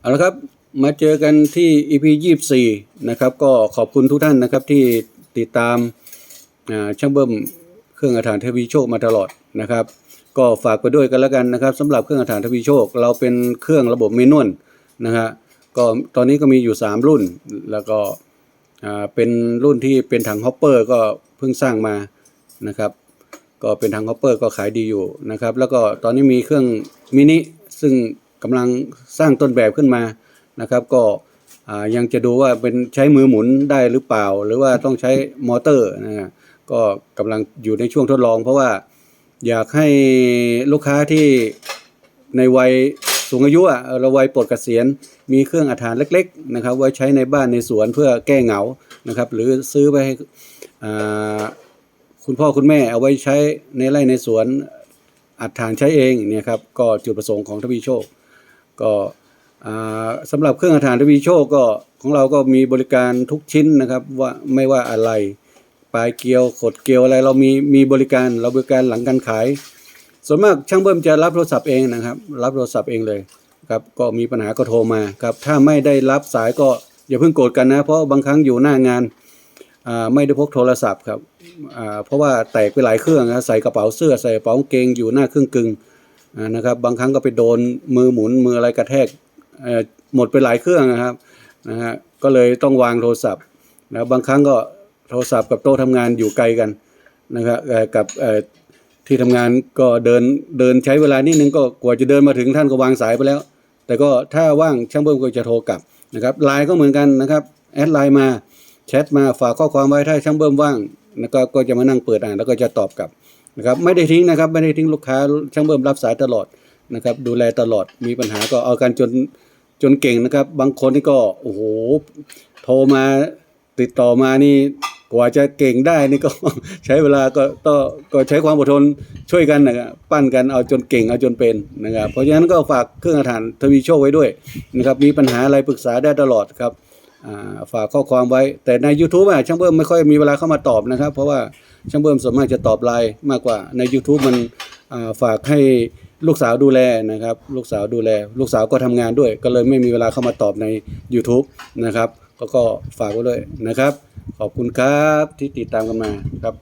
เอาละครับมาเจอกันที่ EP 24 นะครับ ก็ขอบคุณทุกท่านนะครับที่ติดตามช่างเบิ้มเครื่องอาถรรพ์ทวีโชคมาตลอดนะครับ ก็ฝากไปด้วยกันแล้วกันนะครับสำหรับเครื่องอาถรรพ์ทวีโชค เราเป็นเครื่องระบบเมนวลนะฮะก็ตอนนี้ก็มีอยู่ 3 รุ่น แล้วก็เป็นรุ่นที่เป็นถังฮอปเปอร์ก็เพิ่งสร้างมานะครับ ก็เป็นถังฮอปเปอร์ก็ขายดีอยู่นะครับ แล้วก็ตอนนี้มีเครื่องมินิซึ่ง กำลังสร้างต้นแบบขึ้นมานะครับ ก็ยังจะดูว่าเป็นใช้มือหมุนได้หรือเปล่า หรือว่าต้องใช้มอเตอร์นะก็กำลังอยู่ในช่วงทดลอง เพราะว่าอยากให้ลูกค้าที่ในวัยสูงอายุอะเออเราวัยปลดเกษียณมีเครื่องอาถรรเล็ก ๆ นะครับ ไว้ใช้ในบ้านในสวนเพื่อแก้เหงานะครับ หรือซื้อไปให้คุณพ่อคุณแม่เอาไว้ใช้ในไร่ในสวนอัดฐานใช้เองเนี่ยครับก็จุดประสงค์ของทวีโชค ก็สำหรับเครื่องอัดฐานทวีโชคก็ของเราก็มีบริการทุกชิ้นนะครับว่าไม่ว่าอะไรปลายเกลียวขดเกลียวอะไรเรามีมีบริการเราบริการหลังการขาย ส่วนมากช่างเบิ้มจะรับโทรศัพท์เองนะครับ รับโทรศัพท์เองเลยครับก็มีปัญหาก็โทรมาครับถ้าไม่ได้รับสายก็อย่าเพิ่งโกรธกันนะ เพราะบางครั้งอยู่หน้างานไม่ได้พกโทรศัพท์ครับเพราะว่าแตกไปหลายเครื่องนะใส่กระเป๋าเสื้อใส่กระเป๋ากางเกงอยู่หน้าเครื่องกึ่งอ่า นะครับบางครั้งก็ไปโดนมือหมุนมืออะไรกระแทกหมดไปหลายเครื่องนะครับนะฮะก็เลยต้องวางโทรศัพท์นะบางครั้งก็โทรศัพท์กับโต๊ะทำงานอยู่ไกลกันนะครับกับที่ทำงานก็เดินเดินใช้เวลานิดนึงก็กว่าจะเดินมาถึงท่านก็วางสายไปแล้ว แต่ก็ถ้าว่างช่างเบิ้มก็จะโทรกลับนะครับไลน์ก็เหมือนกันนะครับแอดไลน์มาแชทมาฝากข้อความไว้ถ้าช่างเบิ้มว่างแล้วก็ก็จะมานั่งเปิดอ่านแล้วก็จะตอบกลับ นะครับไม่ได้ทิ้งนะครับไม่ได้ทิ้งลูกค้าช่างเบิ้มรับสายตลอดนะครับ ดูแลตลอดมีปัญหาก็เอากันจนจนเก่งนะครับ บางคนนี่ก็โอ้โหโทรมาติดต่อมานี่กว่าจะเก่งได้นี่ก็ใช้เวลาก็ก็ก็ใช้ความอดทนช่วยกันนะครับปั้นกันเอาจนเก่งเอาจนเป็นนะครับ เพราะฉะนั้นก็ฝากเครื่องอาถรรพ์ทวีโชคไว้ด้วยนะครับมีปัญหาอะไรปรึกษาได้ตลอดครับ ฝากข้อความไว้ แต่ใน YouTube อะช่างเบิ้มไม่ค่อยมีเวลาเข้ามาตอบนะครับ เพราะว่าช่างเบิ้มส่วนมากจะตอบไลน์มากกว่าใน YouTube มันฝากให้ลูกสาวดูแลนะครับ ลูกสาวดูแล ลูกสาวก็ทำงานด้วย ก็เลยไม่มีเวลาเข้ามาตอบใน YouTube นะครับก็ก็ฝากไว้ด้วยนะครับ ขอบคุณครับที่ติดตามกันมาครับ